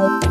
Bye.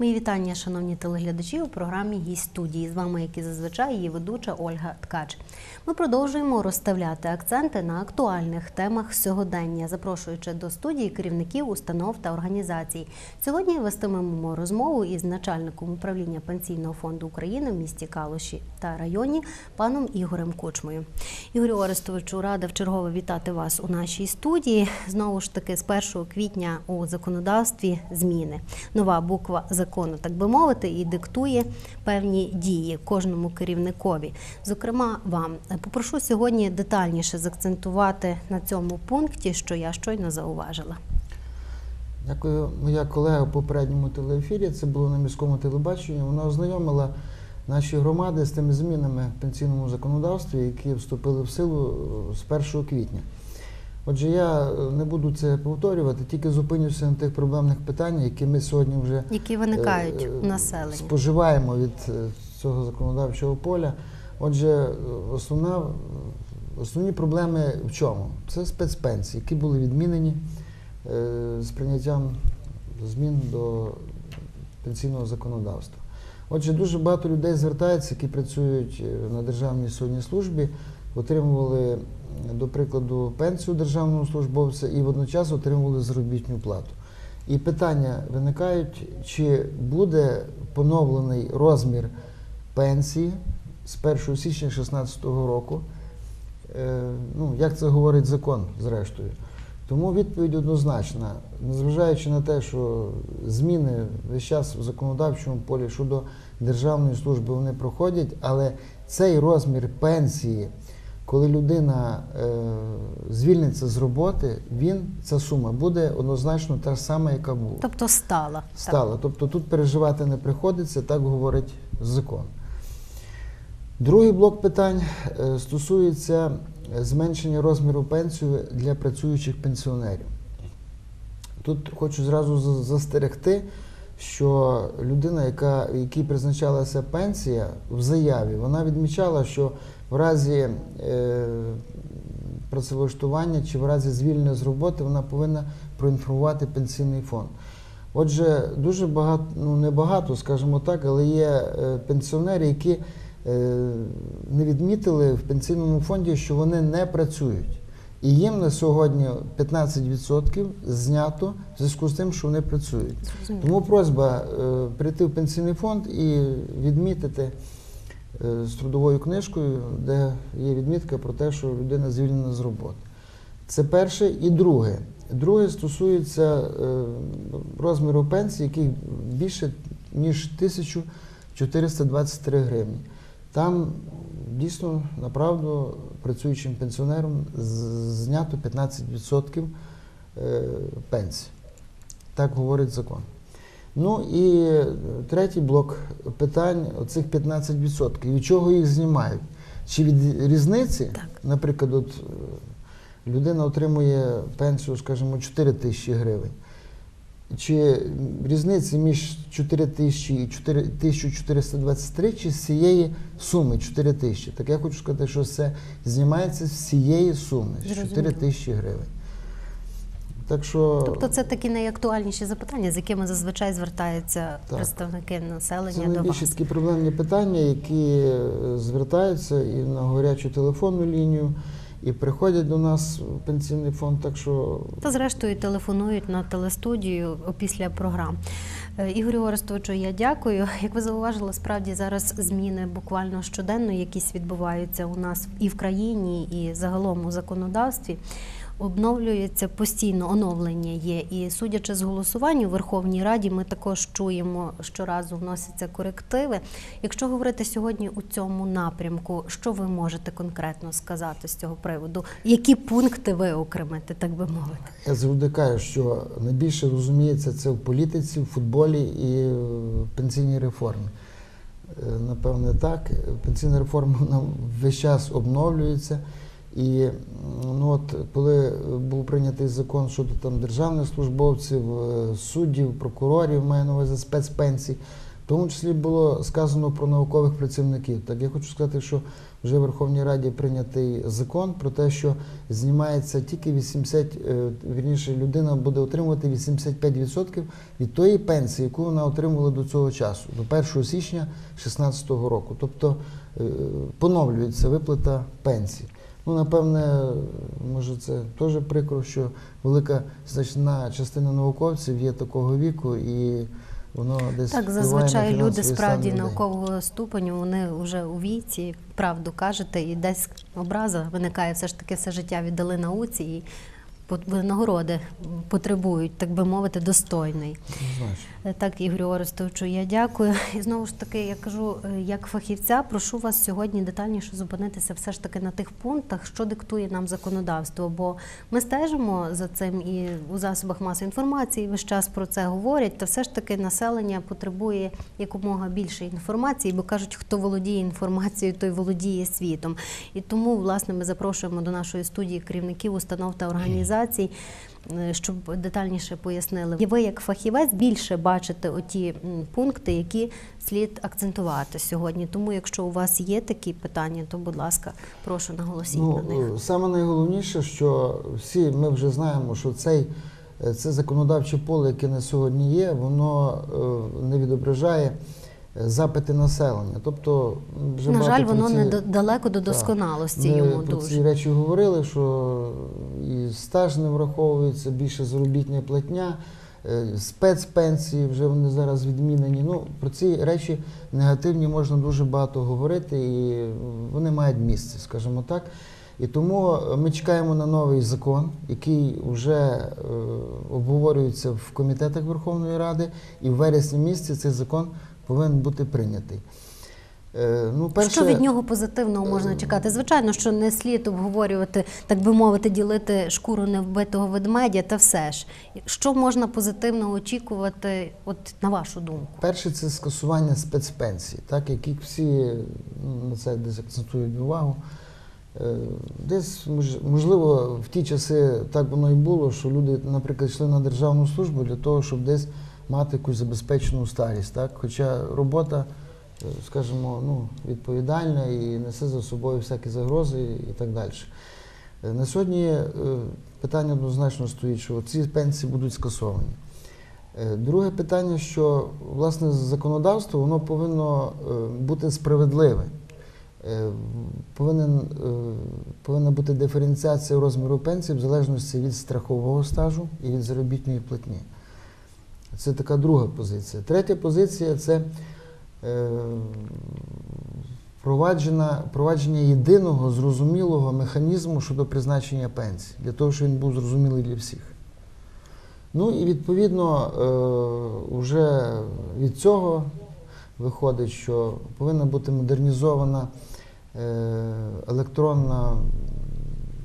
Мої вітання, шановні телеглядачі, у програмі «Гість студії. З вами, як і зазвичай, її ведуча Ольга Ткач. Ми продовжуємо розставляти акценти на актуальних темах сьогодення, запрошуючи до студії керівників установ та організацій. Сьогодні вестимемо розмову із начальником управління пенсійного фонду України в місті Калуші та районі паном Ігорем Кучмою. Ігорю Орестовичу, рада вчергове вітати вас у нашій студії. Знову ж таки, з 1 квітня у законодавстві зміни. Нова буква закону, так би мовити, і диктує певні дії кожному керівникові. Зокрема, вам попрошу сьогодні детальніше заакцентувати на цьому пункті, що я щойно зауважила. Дякую. Моя колега в попередньому телеефірі, це було на міському телебаченні. Вона ознайомила наші громади з тими змінами в пенсійному законодавстві, які вступили в силу е, з 1 квітня. Отже, я е, не буду це повторювати, тільки зупинюся на тих проблемних питаннях, які ми сьогодні вже Які виникають е, у населення. споживаємо від е, цього законодавчого поля. Отже, е, основна, основні проблеми в чому? Це спецпенсії, які були відмінені е, з прийняттям змін до пенсійного законодавства. Отже, дуже багато людей звертається, які працюють е, на державній сьогодні службі, отримували, до прикладу, пенсію державного службовця і водночас отримували заробітну плату. І питання виникають, чи буде поновлений розмір пенсії з 1 січня 2016 року. Е, Ну, як це говорить закон, зрештою. Тому відповідь однозначна, незважаючи на те, що зміни весь час в законодавчому полі щодо державної служби вони проходять, але цей розмір пенсії, коли людина е, звільниться з роботи, він ця сума буде однозначно та ж сама, яка була Тобто стала. стала. Тобто тут переживати не приходиться, так говорить закон. Другий блок питань е, стосується зменшення розміру пенсії для працюючих пенсіонерів. Тут хочу зразу застерегти, що людина, яка, якій призначалася пенсія в заяві, вона відмічала, що в разі е, працевлаштування чи в разі звільнення з роботи вона повинна проінформувати пенсійний фонд. Отже, дуже багато, ну не багато, скажімо так, але є е, пенсіонери, які е, не відмітили в пенсійному фонді, що вони не працюють. І їм на сьогодні 15% знято в зв'язку з тим, що вони працюють. Тому просьба е, прийти в пенсійний фонд і відмітити з трудовою книжкою, де є відмітка про те, що людина звільнена з роботи. Це перше. І друге. Друге стосується е, розміру пенсії, який більше ніж 1423 гривні. Там дійсно направду працюючим пенсіонерам знято 15% е, пенсії. Так говорить закон. Ну і третій блок питань оцих 15%. Від чого їх знімають? Чи від різниці, Так. наприклад, от, е, людина отримує пенсію, скажімо, 4 тисячі гривень. Чи різниці між 4 тисячі і 4 1423, чи з цієї суми 4 тисячі? Так я хочу сказати, що це знімається з цієї суми, з 4 тисячі гривень. Так що Тобто це такі найактуальніші запитання, з якими зазвичай звертаються Так. представники Це населення до найбільші такі проблемні питання, які е, звертаються і на гарячу телефонну лінію, і приходять до нас в пенсійний фонд. Так що Та зрештою телефонують на телестудію після програм. Е, Ігорю Орестовичу, я дякую. Як ви зауважили, справді зараз зміни буквально щоденно, якісь відбуваються у нас і в країні, і загалом у законодавстві. Обновлюється постійно оновлення є. І судячи з голосувань у Верховній Раді, ми також чуємо, щоразу вносяться корективи. Якщо говорити сьогодні у цьому напрямку, що ви можете конкретно сказати з цього приводу? Які пункти ви окремите, так би мовити? я завжди кажу, що найбільше розуміється це в політиці, в футболі і в пенсійній реформі. Е, Напевне, так. Пенсійна реформа вона весь час обновлюється. І ну от коли був прийнятий закон щодо там державних службовців, е, суддів, прокурорів, маю на увазі спецпенсій, тому числі було сказано про наукових працівників. Так я хочу сказати, що вже в Верховній Раді прийнятий закон про те, що знімається тільки 80, е, вірніше, людина буде отримувати 85% від тої пенсії, яку вона отримувала до цього часу, до 1 січня 2016 року. Тобто е, поновлюється виплата пенсії. Ну, напевне, може, це теж прикро, що велика значна частина науковців є такого віку, і воно десь Так, зазвичай на люди справді наукового ступеню, вони вже у віці, правду кажете, і десь образа виникає все ж таки все життя віддали науці і по- нагороди потребують, так би мовити, достойний. Е, Так, Ігорю Орестовичу, я дякую. І знову ж таки, я кажу, е, як фахівця, прошу вас сьогодні детальніше зупинитися все ж таки на тих пунктах, що диктує нам законодавство. Бо ми стежимо за цим і у засобах масової інформації весь час про це говорять. Та все ж таки населення потребує якомога більше інформації, бо кажуть, хто володіє інформацією, той володіє світом. І тому, власне, ми запрошуємо до нашої студії керівників установ та організацій. Е, Щоб детальніше пояснили, І ви як фахівець більше бачите оті пункти, які слід акцентувати сьогодні. Тому, якщо у вас є такі питання, то будь ласка, прошу наголосіть Ну, на них. е, саме найголовніше, що всі ми вже знаємо, що цей, е, це законодавче поле, яке на сьогодні є, воно не відображає запити населення. Тобто, вже На жаль, воно ці- не далеко до Так. досконалості Ми йому про дуже. ці речі говорили, що і стаж не враховується, більше заробітня платня, е, спецпенсії вже вони зараз відмінені. Ну, про ці речі негативні можна дуже багато говорити, і вони мають місце, скажімо так. І тому ми чекаємо на новий закон, який вже е, обговорюється в комітетах Верховної Ради, і в вересні місяці цей закон повинен бути прийнятий. Е, ну, перше, Що від нього позитивного можна чекати? Звичайно, що не слід обговорювати, так би мовити, ділити шкуру невбитого ведмедя, та все ж. Що можна позитивно очікувати, от на вашу думку? Перше це скасування спецпенсій, так, які всі ну, на це десь акцентують увагу. Е, Десь, можливо, в ті часи так воно і було, що люди, наприклад, йшли на державну службу для того, щоб десь мати якусь забезпечену старість. Так? Хоча робота, е, скажімо, ну, відповідальна і несе за собою всякі загрози і так далі. Е, На сьогодні е, питання однозначно стоїть, що ці пенсії будуть скасовані. Друге питання, що власне законодавство воно повинно бути справедливе. Повинен, повинна бути диференціація розміру пенсії в залежності від страхового стажу і від заробітної платні. Це така друга позиція. Третя позиція це е, впровадження єдиного зрозумілого механізму щодо призначення пенсії, для того, щоб він був зрозумілий для всіх. Ну і відповідно е, вже від цього виходить, що повинна бути модернізована е, електронне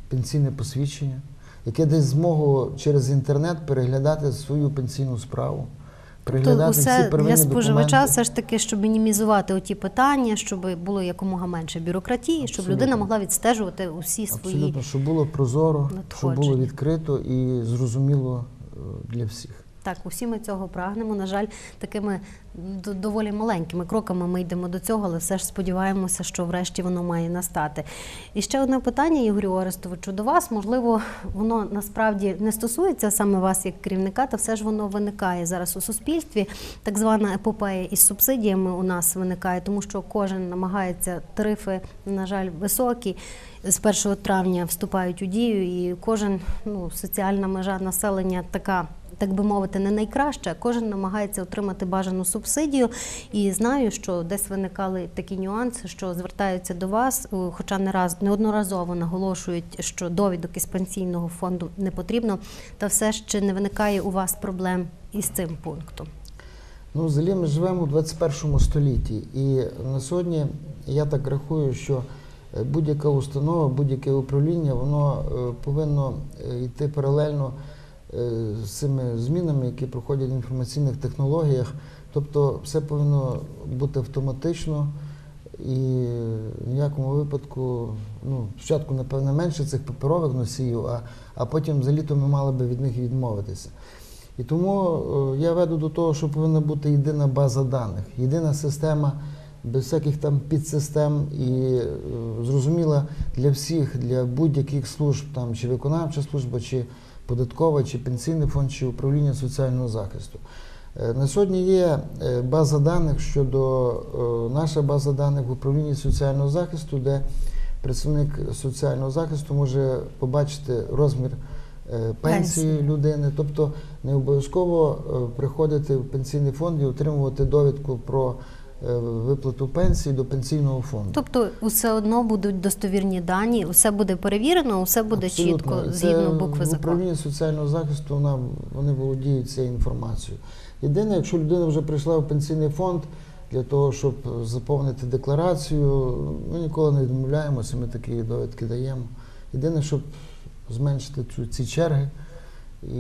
пенсійне посвідчення, яке дасть змогу через інтернет переглядати свою пенсійну справу, Тобто усе для споживача, документи. все ж таки, щоб мінімізувати оті питання, щоб було якомога менше бюрократії, щоб Абсолютно. людина могла відстежувати усі свої. Абсолютно, щоб було прозоро, щоб було відкрито і зрозуміло е, для всіх. Так, усі ми цього прагнемо. На жаль, такими доволі маленькими кроками ми йдемо до цього, але все ж сподіваємося, що врешті воно має настати. І ще одне питання, Ігорю Орестовичу, до вас. Можливо, воно насправді не стосується саме вас як керівника, та все ж воно виникає зараз у суспільстві. Так звана епопея із субсидіями у нас виникає, тому що кожен намагається тарифи, на жаль, високі. З 1 травня вступають у дію, і кожен ну, соціальна межа населення така так би мовити, не найкраще. Кожен намагається отримати бажану субсидію. І знаю, що десь виникали такі нюанси, що звертаються до вас, е, хоча не раз неодноразово наголошують, що довідок із пенсійного фонду не потрібно. Та все чи не виникає у вас проблем із цим пунктом? Ну, взагалі ми живемо у 21 столітті, і на сьогодні я так рахую, що е, будь-яка установа, будь-яке управління, воно е, повинно йти паралельно з цими змінами, які проходять в інформаційних технологіях. Тобто все повинно бути автоматично і в ніякому випадку, ну, спочатку, напевно, менше цих паперових носіїв, а, а потім за літо ми мали би від них відмовитися. І тому е, я веду до того, що повинна бути єдина база даних, єдина система без всяких там підсистем і е, зрозуміла для всіх, для будь-яких служб, там чи виконавча служба, чи податкова, чи пенсійний фонд, чи управління соціального захисту. Е, На сьогодні є е, база даних щодо е, наша база даних в управлінні соціального захисту, де представник соціального захисту може побачити розмір пенсії людини. Тобто не обов'язково приходити в пенсійний фонд і отримувати довідку про виплату пенсії до пенсійного фонду. Тобто, усе одно будуть достовірні дані, усе буде перевірено, усе буде Абсолютно. чітко це згідно букви закону. управлінні соціального захисту вона, вони володіють цією інформацією. Єдине, якщо людина вже прийшла в пенсійний фонд для того, щоб заповнити декларацію, ми ніколи не відмовляємося, ми такі довідки даємо. Єдине, щоб зменшити ці черги і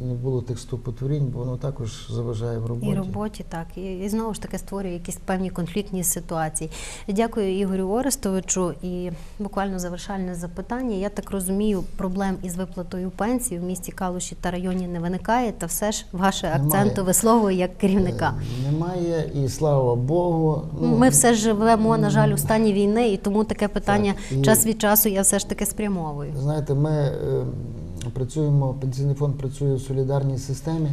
не було тих стопотворінь, бо воно також заважає в роботі. І роботі, так. І, і знову ж таки створює якісь певні конфліктні ситуації. Дякую Ігорю Орестовичу. І буквально завершальне запитання. Я так розумію, проблем із виплатою пенсії в місті Калуші та районі не виникає, та все ж ваше Немає. акценту висловує як керівника. Е, Немає, і слава Богу. ну, Ми все ж живемо, на жаль, у стані війни, і тому таке питання Так, і- час від часу я все ж таки спрямовую. Знаєте, ми е, працюємо, пенсійний фонд працює в солідарній системі,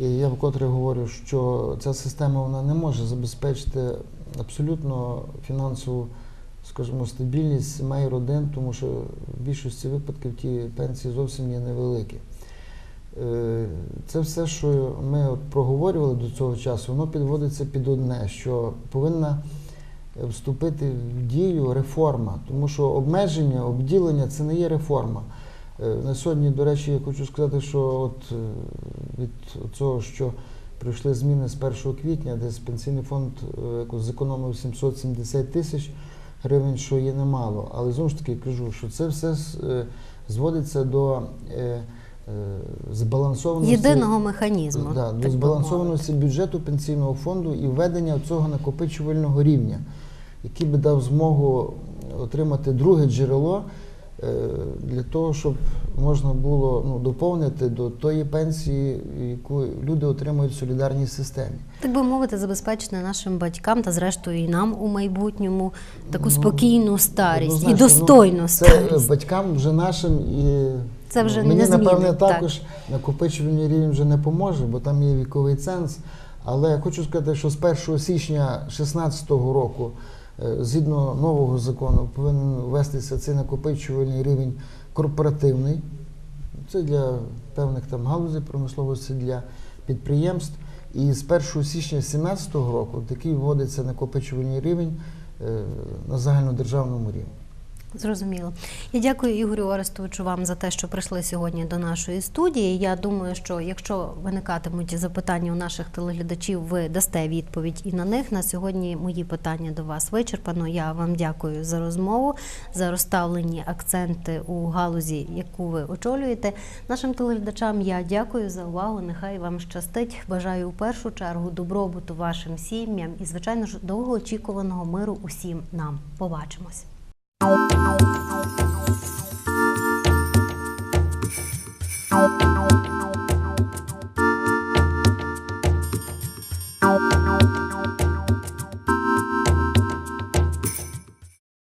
і я вкотре говорю, що ця система вона не може забезпечити абсолютно фінансову, скажімо, стабільність сімей родин, тому що в більшості випадків ті пенсії зовсім є невеликі. Е, Це все, що ми проговорювали до цього часу, воно підводиться під одне, що повинна вступити в дію реформа, тому що обмеження, обділення це не є реформа. Е, На сьогодні, до речі, я хочу сказати, що от е, від цього, що прийшли зміни з 1 квітня, десь пенсійний фонд е, зекономив 770 тисяч гривень, що є немало. Але знову ж таки кажу, що це все зводиться до збалансованості. Єдиного механізму. Да, до збалансованості бюджету пенсійного фонду і введення цього накопичувального рівня, який би дав змогу отримати друге джерело для того, щоб можна було ну, доповнити до тої пенсії, яку люди отримують в солідарній системі. Так би мовити, забезпечити нашим батькам та зрештою і нам у майбутньому таку Ну, спокійну старість і достойну ну, Це старість. е, батькам вже нашим і Це вже мені, не напевне, змінить, так. також накопичувальний рівень вже не поможе, бо там є віковий ценз. Але я хочу сказати, що з 1 січня 2016 року, е, згідно нового закону, повинен ввестися цей накопичувальний рівень корпоративний. Це для певних там галузей промисловості, для підприємств. І з 1 січня 2017 року такий вводиться накопичувальний рівень е, на загальнодержавному рівні. Зрозуміло. Я дякую Ігорю Орестовичу вам за те, що прийшли сьогодні до нашої студії. Я думаю, що якщо виникатимуть запитання у наших телеглядачів, ви дасте відповідь і на них. На сьогодні мої питання до вас вичерпано. Я вам дякую за розмову, за розставлені акценти у галузі, яку ви очолюєте. Нашим телеглядачам я дякую за увагу. Нехай вам щастить. Бажаю у першу чергу добробуту вашим сім'ям і, звичайно ж, довгоочікуваного миру усім нам. Побачимось. Thank you.